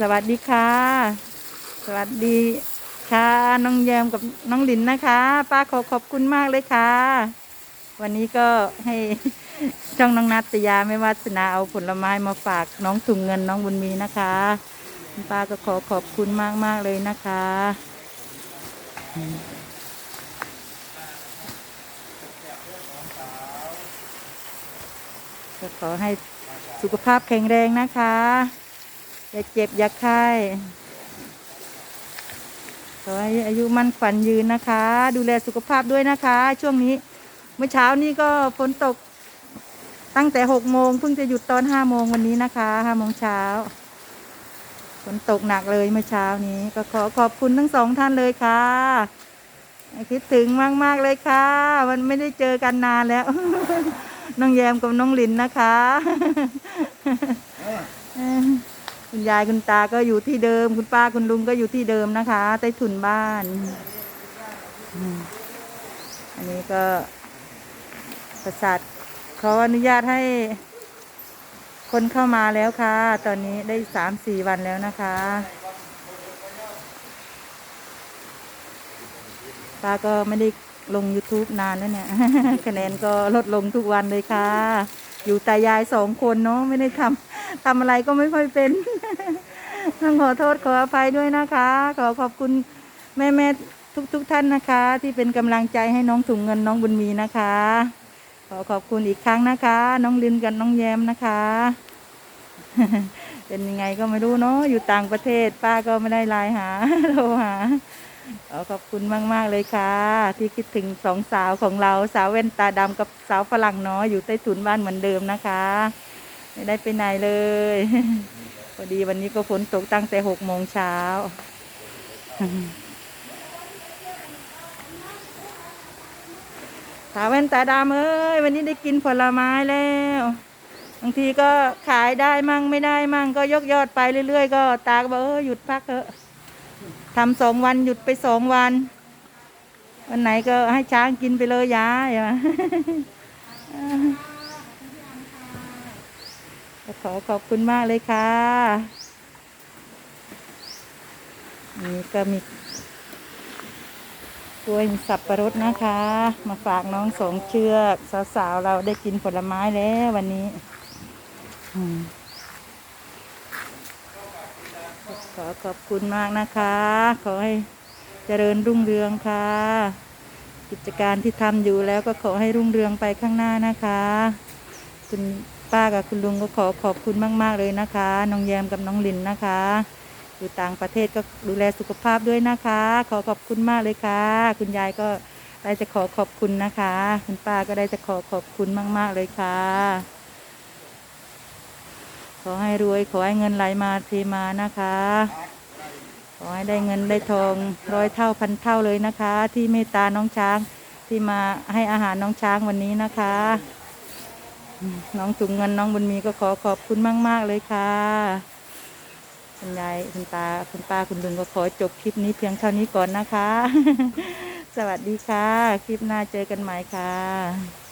สวัสดีค่ะ สวัสดีค่ะ น้องแยมกับน้องลินนะคะ ป้าขอขอบคุณมากเลยค่ะ วันนี้ก็ให้ช่องน้องนัตยาไม่วาสนาเอาผลไม้มาฝากน้องถุงเงินน้องบุญมีนะคะคุณป้าก็ขอขอบคุณมากมากๆเลยนะคะ ก็ขอให้สุขภาพแข็งแรงนะคะ อย่าเจ็บอย่าไข้ขอให้อายุมั่นขวัญยืนนะคะ ดูแลสุขภาพด้วยนะคะ ช่วงนี้ เมื่อเช้านี้ก็ฝนตกตั้งแต่หกโมงเพิ่งจะหยุดตอนห้าโมงวันนี้นะคะห้าโมงเช้าฝนตกหนักเลยเมื่อเช้านี้ ก็ขอขอบคุณทั้งสองท่านเลยค่ะ คิดถึงมากๆเลยค่ะ มันไม่ได้เจอกันนานแล้ว น้องแยมกับน้องลินนะคะ คุณยายคุณตาก็อยู่ที่เดิม คุณป้าคุณลุงก็อยู่ที่เดิมนะคะ ใต้ถุนบ้าน อันนี้ก็ ประสาทขออนุญาตให้คนเข้ามาแล้วค่ะ ตอนนี้ได้สามสี่วันแล้วนะคะป้าก็ไม่ได้ลง YouTube นานแล้วเนี่ย คะแนนก็ลดลงทุกวันเลยค่ะ อยู่ตายายสองคนเนาะไม่ได้ทำทำอะไรก็ไม่ค่อยเป็น ต้องขอโทษขออภัยด้วยนะคะ ขอขอบคุณแม่แม่ทุกทุกท่านนะคะ ที่เป็นกำลังใจให้น้องถุงเงินน้องบุญมีนะคะ ขอขอบคุณอีกครั้งนะคะ น้องลินกับน้องแยมนะคะ เป็นยังไงก็ไม่รู้เนาะอยู่ต่างประเทศ ป้าก็ไม่ได้ไลน์หาโทรหาขอขอบคุณมาก ๆ เลยค่ะ ที่คิดถึงสองสาวของเราสาวแว่นตาดำกับสาวฝรั่งเนาะอยู่ใต้ถุนบ้านเหมือนเดิมนะคะ ไม่ได้ไปไหนเลยพอดีวันนี้ก็ฝนตกตั้งแต่หกโมงเช้า สาแว่นตาดำเอ้ยวันนี้ได้กินผลไม้แล้วบางทีก็ขายได้มั่งไม่ได้มั่งก็ยกยอดไปเรื่อยๆ ก็ตาก็บอกเออหยุดพักเถอะทำสองวันหยุดไปสองวัน วันไหนก็ให้ช้างกินไปเลยยายอะก็ขอขอบคุณมากเลยค่ะนี่ก็มี กล้วยสับประรดนะคะ มาฝากน้องสองเชือกสาวๆเราได้กินผลไม้แล้ววันนี้ขอขอบคุณมากนะคะ ขอให้เจริญรุ่งเรืองค่ะ กิจการที่ทำอยู่แล้วก็ขอให้รุ่งเรืองไปข้างหน้านะคะ คุณป้ากับคุณลุงก็ขอขอบคุณมาก ๆเลยนะคะ น้องแยมกับน้องลินนะคะ อยู่ต่างประเทศก็ดูแลสุขภาพด้วยนะคะ ขอขอบคุณมากเลยค่ะ คุณยายก็ได้จะขอขอบคุณนะคะ คุณป้าก็ได้จะขอขอบคุณมาก ๆ เลยค่ะ ขอให้รวย ขอให้เงินไหลมาเทมานะคะ ขอให้ได้เงินได้ทองร้อยเท่าพันเท่าเลยนะคะ ที่เมตตาน้องช้างที่มาให้อาหารน้องช้างวันนี้นะคะ น้องถุงเงินน้องบุญมีก็ขอขอบคุณมาก ๆ เลยค่ะ คุณยายคุณตาคุณป้าคุณลุงก็ขอจบคลิปนี้เพียงเท่านี้ก่อนนะคะ สวัสดีค่ะ คลิปหน้าเจอกันใหม่ค่ะ